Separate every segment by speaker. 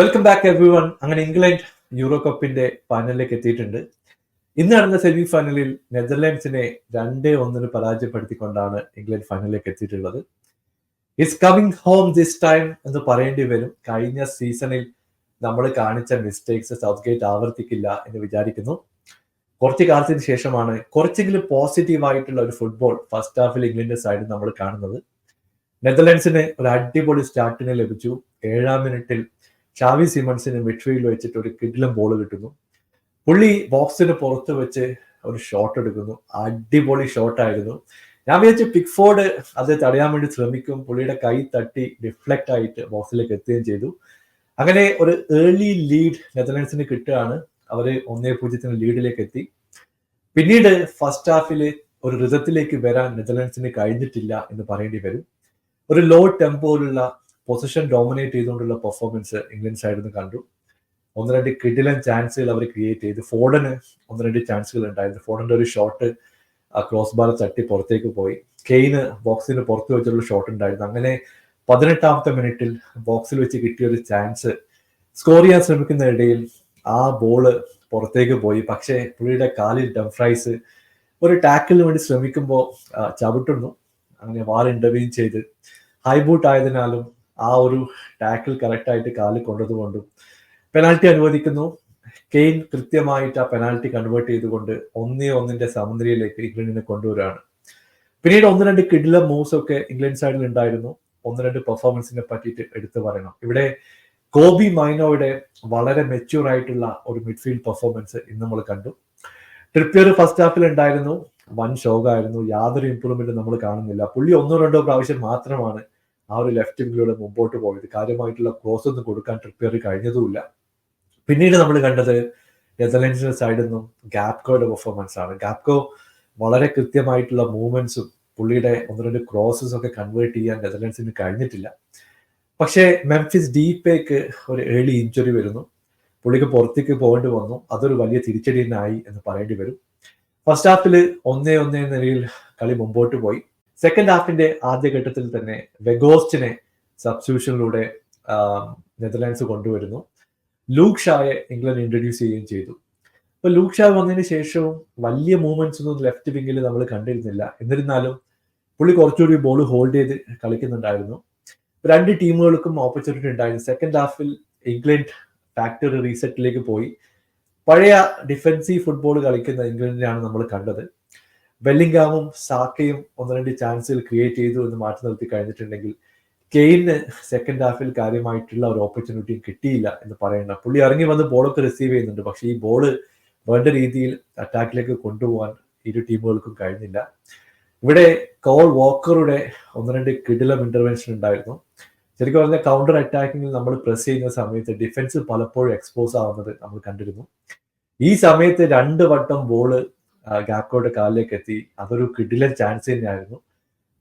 Speaker 1: Welcome back everyone അങ്ങനെ England Euro കപ്പിന്റെ ഫൈനലിലേക്ക് എത്തിയിട്ടുണ്ട്. ഇന്ന് നടന്ന സെമി ഫൈനലിൽ നെതർലാൻഡ്സിനെ രണ്ട് ഒന്നിന് പരാജയപ്പെടുത്തിക്കൊണ്ടാണ് ഇംഗ്ലണ്ട് ഫൈനലിലേക്ക് എത്തിയിട്ടുള്ളത്. It's coming home this time എന്ന് പറയേണ്ടി വരും. കഴിഞ്ഞ സീസണിൽ നമ്മൾ കാണിച്ച മിസ്റ്റേക്സ് സൗത്ത് ഗേറ്റ് ആവർത്തിക്കില്ല എന്ന് വിചാരിക്കുന്നു. കുറച്ച് കാലത്തിന് ശേഷമാണ് കുറച്ചെങ്കിലും പോസിറ്റീവ് ആയിട്ടുള്ള ഒരു ഫുട്ബോൾ ഫസ്റ്റ് ഹാഫിൽ ഇംഗ്ലണ്ടിന്റെ സൈഡിൽ നമ്മൾ കാണുന്നത്. നെതർലാൻഡ്സിന് ഒരു അടിപൊളി സ്റ്റാർട്ടിന് ലഭിച്ചു. ഏഴാം മിനിറ്റിൽ ഷാവി സിമൺസിന് മിഡ്ഫീൽഡ് വെച്ചിട്ട് ഒരു കിഡിലും ബോൾ കിട്ടുന്നു. പുള്ളി ബോക്സിന് പുറത്ത് വെച്ച് ഒരു ഷോട്ട് എടുക്കുന്നു. അടിപൊളി ഷോട്ടായിരുന്നു ഞാൻ വിചാരിച്ചു പിക്ഫോർഡ് അത് തടയാൻ വേണ്ടി ശ്രമിക്കും. പുള്ളിയുടെ കൈ തട്ടി ഡിഫ്ലക്റ്റ് ആയിട്ട് ബോക്സിലേക്ക് എത്തുകയും ചെയ്തു. അങ്ങനെ ഒരു ഏർലി ലീഡ് നെതർലൻഡ്സിന് കിട്ടുകയാണ്. അവർ ഒന്നേ പൂജ്യത്തിന് ലീഡിലേക്ക് എത്തി. പിന്നീട് ഫസ്റ്റ് ഹാഫിൽ ഒരു റിസത്തിലേക്ക് വരാൻ നെതർലൻഡ്സിന് കഴിഞ്ഞിട്ടില്ല എന്ന് പറയേണ്ടി വരും. ഒരു ലോ ടെമ്പോയിലുള്ള പൊസിഷൻ ഡോമിനേറ്റ് ചെയ്തുകൊണ്ടുള്ള പെർഫോമൻസ് ഇംഗ്ലണ്ട് സൈഡിൽ നിന്ന് കണ്ടു. ഒന്ന് രണ്ട് കിഡിലൻ ചാൻസുകൾ അവർ ക്രിയേറ്റ് ചെയ്തു. ഫോർഡന് ഒന്ന് രണ്ട് ചാൻസുകൾ ഉണ്ടായിരുന്നു. ഫോർഡന്റെ ഒരു ഷോട്ട് ക്രോസ് ബാർ തട്ടി പുറത്തേക്ക് പോയി. കെയിന് ബോക്സിന് പുറത്ത് വെച്ചുള്ള ഷോട്ട് ഉണ്ടായിരുന്നു. അങ്ങനെ പതിനെട്ടാമത്തെ മിനിറ്റിൽ ബോക്സിൽ വെച്ച് കിട്ടിയ ഒരു ചാൻസ് സ്കോർ ചെയ്യാൻ ശ്രമിക്കുന്ന ഇടയിൽ ആ ബോൾ പുറത്തേക്ക് പോയി. പക്ഷേ പുള്ളിയുടെ കാലിൽ ഡംഫ്രൈസ് ഒരു ടാക്കിളിന് വേണ്ടി ശ്രമിക്കുമ്പോൾ ചവിട്ടുന്നു. അങ്ങനെ വാർ ഇന്റർവ്യൂ ചെയ്ത്. ഹൈബൂട്ട് ആയതിനാലും ആ ഒരു ടാക്കിൾ കറക്റ്റായിട്ട് കാലിൽ കൊണ്ടതുകൊണ്ടും പെനാൽറ്റി അനുവദിക്കുന്നു. കെയിൻ കൃത്യമായിട്ട് ആ പെനാൽറ്റി കൺവേർട്ട് ചെയ്തുകൊണ്ട് ഒന്നേ ഒന്നിന്റെ സമനിലയിലേക്ക് ഇംഗ്ലണ്ടിനെ കൊണ്ടുവരാണ്. പിന്നീട് ഒന്ന് രണ്ട് കിഡില മൂവ്സ് ഒക്കെ ഇംഗ്ലണ്ട് സൈഡിൽ ഉണ്ടായിരുന്നു. ഒന്ന് രണ്ട് പെർഫോമൻസിനെ പറ്റിയിട്ട് എടുത്തു പറയണം. ഇവിടെ കോബി മൈനോയുടെ വളരെ മെച്യൂർ ആയിട്ടുള്ള ഒരു മിഡ്ഫീൽഡ് പെർഫോമൻസ് ഇന്ന് നമ്മൾ കണ്ടു. ട്രിപ്പിയർ ഫസ്റ്റ് ഹാഫിൽ ഉണ്ടായിരുന്നു. വൻ ഷോകായിരുന്നു യാതൊരു ഇംപ്രൂവ്മെന്റും നമ്മൾ കാണുന്നില്ല. പുള്ളി ഒന്നോ രണ്ടോ പ്രാവശ്യം മാത്രമാണ് ആ ഒരു ലെഫ്റ്റ് വിങ്ങിലൂടെ മുമ്പോട്ട് പോയത്. കാര്യമായിട്ടുള്ള ക്രോസ് ഒന്നും കൊടുക്കാൻ ട്രിപ്പിയർ കഴിഞ്ഞതുമില്ല. പിന്നീട് നമ്മൾ കണ്ടത് നെതർലൻഡ്സിന്റെ സൈഡിൽ നിന്നും ഗാപ്കോയുടെ പെർഫോമൻസ് ആണ്. ഗാപ്കോ വളരെ കൃത്യമായിട്ടുള്ള മൂവ്മെന്റ്സും പുള്ളിയുടെ ഒന്ന് രണ്ട് ക്രോസസ് ഒക്കെ കൺവേർട്ട് ചെയ്യാൻ നെതർലൻഡ്സിന് കഴിഞ്ഞിട്ടില്ല. പക്ഷേ മെംഫിസ് ഡീപേക്ക് ഒരു ഏർലി ഇഞ്ചുറി വരുന്നു. പുള്ളിക്ക് പുറത്തേക്ക് പോകേണ്ടി വന്നു. അതൊരു വലിയ തിരിച്ചടി തന്നെയായി എന്ന് പറയേണ്ടി വരും. ഫസ്റ്റ് ഹാഫിൽ ഒന്നേ ഒന്നേ നിലയിൽ കളി മുമ്പോട്ട് പോയി. സെക്കൻഡ് ഹാഫിന്റെ ആദ്യഘട്ടത്തിൽ തന്നെ വെഗോസ്റ്റിനെ സബ്സ്റ്റിറ്റ്യൂഷനിലൂടെ നെതർലാൻഡ്സ് കൊണ്ടുവരുന്നു. ലൂക്ക് ഷായെ ഇംഗ്ലണ്ട് ഇൻട്രൊഡ്യൂസ് ചെയ്യുകയും ചെയ്തു. അപ്പൊ ലൂക്ക് ഷാ വന്നതിന് ശേഷവും വലിയ മൂവ്മെന്റ്സ് ഒന്നും ലെഫ്റ്റ് വിങ്ങിൽ നമ്മൾ കണ്ടിരുന്നില്ല. എന്നിരുന്നാലും പുള്ളി കുറച്ചുകൂടി ബോൾ ഹോൾഡ് ചെയ്ത് കളിക്കുന്നുണ്ടായിരുന്നു. രണ്ട് ടീമുകൾക്കും ഓപ്പർച്യൂണിറ്റി ഉണ്ടായിരുന്നു. സെക്കൻഡ് ഹാഫിൽ ഇംഗ്ലണ്ട് ഫാക്ടറി റീസെറ്റിലേക്ക് പോയി. പഴയ ഡിഫൻസീവ് ഫുട്ബോൾ കളിക്കുന്ന ഇംഗ്ലണ്ടിനെയാണ് നമ്മൾ കണ്ടത്. വെല്ലിംഗാമും സാക്കയും ഒന്ന് രണ്ട് ചാൻസുകൾ ക്രിയേറ്റ് ചെയ്തു എന്ന് മാറ്റി നിർത്തി കഴിഞ്ഞിട്ടുണ്ടെങ്കിൽ കെയിന് സെക്കൻഡ് ഹാഫിൽ കാര്യമായിട്ടുള്ള ഒരു ഓപ്പർച്യൂണിറ്റിയും കിട്ടിയില്ല എന്ന് പറയണ്ട പുള്ളി ഇറങ്ങി വന്ന് ബോളൊക്കെ റിസീവ് ചെയ്യുന്നുണ്ട്. പക്ഷേ ഈ ബോൾ വേണ്ട രീതിയിൽ അറ്റാക്കിലേക്ക് കൊണ്ടുപോകാൻ ഇരു ടീമുകൾക്കും കഴിഞ്ഞില്ല. ഇവിടെ കോൾ വാക്കറുടെ ഒന്ന് രണ്ട് കിടിലം ഇന്റർവെൻഷൻ ഉണ്ടായിരുന്നു. ശരിക്കും പറഞ്ഞാൽ കൗണ്ടർ അറ്റാക്കിങ്ങിൽ നമ്മൾ പ്രസ് ചെയ്യുന്ന സമയത്ത് ഡിഫൻസ് പലപ്പോഴും എക്സ്പോസ് ആവുന്നത് നമ്മൾ കണ്ടിരുന്നു. ഈ സമയത്ത് രണ്ട് വട്ടം ബോൾ ഗാക്കോയുടെ കാലിലേക്ക് എത്തി അതൊരു കിടിലൻ ചാൻസ് തന്നെയായിരുന്നു.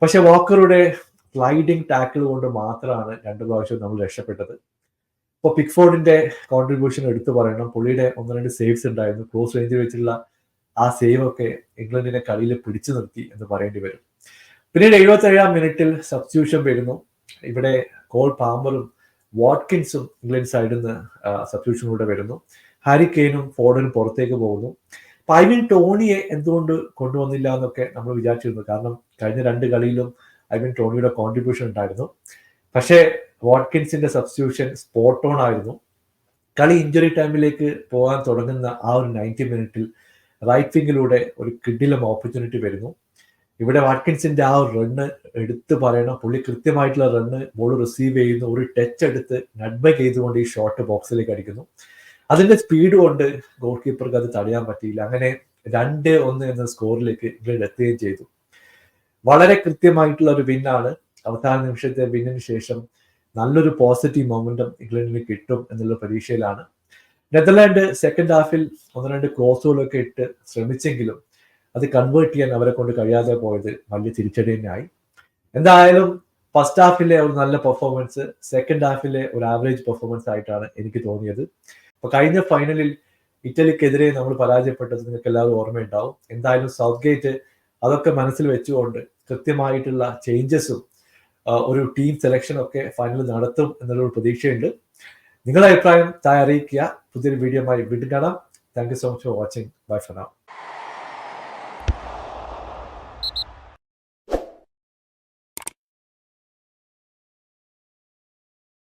Speaker 1: പക്ഷെ വാക്കറുടെ സ്ലൈഡിങ് ടാക്കിൾ കൊണ്ട് മാത്രമാണ് രണ്ട് പ്രാവശ്യം നമ്മൾ രക്ഷപ്പെട്ടത്. ഇപ്പോൾ പിക്ഫോർഡിന്റെ കോൺട്രിബ്യൂഷൻ എടുത്തു പറയണം. പുള്ളിയുടെ ഒന്ന് രണ്ട് സേവ്സ് ഉണ്ടായിരുന്നു. ക്ലോസ് റേഞ്ചിൽ വെച്ചുള്ള ആ സേവ് ഒക്കെ ഇംഗ്ലണ്ടിനെ കളിയിൽ പിടിച്ചു നിർത്തി എന്ന് പറയേണ്ടി വരും. പിന്നീട് എഴുപത്തി ഏഴാം മിനിറ്റിൽ സബ്സ്റ്റിറ്റ്യൂഷൻ വരുന്നു. ഇവിടെ കോൾ പാമ്പറും വാട്കിൻസും ഇംഗ്ലണ്ട് സൈഡിൽ നിന്ന് സബ്സ്റ്റിറ്റ്യൂഷനിലൂടെ വരുന്നു. ഹാരി കെയിനും ഫോർഡനും പുറത്തേക്ക് പോകുന്നു. ഐവിൻ ടോണിയെ എന്തുകൊണ്ട് കൊണ്ടുവന്നില്ല എന്നൊക്കെ നമ്മൾ വിചാരിച്ചിരുന്നു. കാരണം കഴിഞ്ഞ രണ്ട് കളിയിലും ഐവിൻ ടോണിയുടെ കോൺട്രിബ്യൂഷൻ ഉണ്ടായിരുന്നു. പക്ഷേ വാട്കിൻസിന്റെ സബ്സ്റ്റിറ്റ്യൂഷൻ സ്പോട്ട് ഓൺ ആയിരുന്നു. കളി ഇഞ്ചുറി ടൈമിലേക്ക് പോകാൻ തുടങ്ങുന്ന ആ ഒരു നയന്റി മിനിറ്റിൽ റൈറ്റ് ഒരു കിഡിലും ഓപ്പർച്യൂണിറ്റി വരുന്നു. ഇവിടെ വാട്കിൻസിന്റെ ആ ഒരു റണ്ണ് എടുത്തു പറയണം. പുള്ളി കൃത്യമായിട്ടുള്ള റണ്ണ് ബോൾ റിസീവ് ചെയ്യുന്നു. ഒരു ടച്ച് എടുത്ത് നഡ്മ ചെയ്തുകൊണ്ട് ഈ ഷോട്ട് ബോക്സിലേക്ക് അടിക്കുന്നു. അതിന്റെ സ്പീഡ് കൊണ്ട് ഗോൾ കീപ്പർക്ക് അത് തടയാൻ പറ്റിയില്ല. അങ്ങനെ രണ്ട് ഒന്ന് എന്ന സ്കോറിലേക്ക് ഇംഗ്ലണ്ട് എത്തുകയും ചെയ്തു. വളരെ കൃത്യമായിട്ടുള്ള ഒരു വിന്നാണ് അവസാന നിമിഷത്തെ വിന്നിന് ശേഷം നല്ലൊരു പോസിറ്റീവ് മൊമെന്റം ഇംഗ്ലണ്ടിന് കിട്ടും എന്നുള്ള പ്രതീക്ഷയിലാണ്. നെതർലാൻഡ് സെക്കൻഡ് ഹാഫിൽ ഒന്ന് രണ്ട് ക്രോസുകളൊക്കെ ഇട്ട് ശ്രമിച്ചെങ്കിലും അത് കൺവേർട്ട് ചെയ്യാൻ അവരെ കൊണ്ട് കഴിയാതെ പോയത് വലിയ തിരിച്ചടി തന്നെയായി. എന്തായാലും ഫസ്റ്റ് ഹാഫിലെ ഒരു നല്ല പെർഫോമൻസ് സെക്കൻഡ് ഹാഫിലെ ഒരു ആവറേജ് പെർഫോമൻസ് ആയിട്ടാണ് എനിക്ക് തോന്നിയത്. അപ്പൊ കഴിഞ്ഞ ഫൈനലിൽ ഇറ്റലിക്കെതിരെ നമ്മൾ പരാജയപ്പെട്ടത് നിങ്ങൾക്ക് എല്ലാവരും ഓർമ്മയുണ്ടാവും. എന്തായാലും സൗത്ത് ഗേറ്റ് അതൊക്കെ മനസ്സിൽ വെച്ചുകൊണ്ട് കൃത്യമായിട്ടുള്ള ചേഞ്ചസും ഒരു ടീം സെലക്ഷൻ ഒക്കെ ഫൈനൽ നടത്തും എന്നുള്ളൊരു പ്രതീക്ഷയുണ്ട്. നിങ്ങളുടെ അഭിപ്രായം താഴെ അറിയിക്കുക പുതിയൊരു വീഡിയോമായി വീണ്ടും കാണാം. Thank you so much for watching bye for now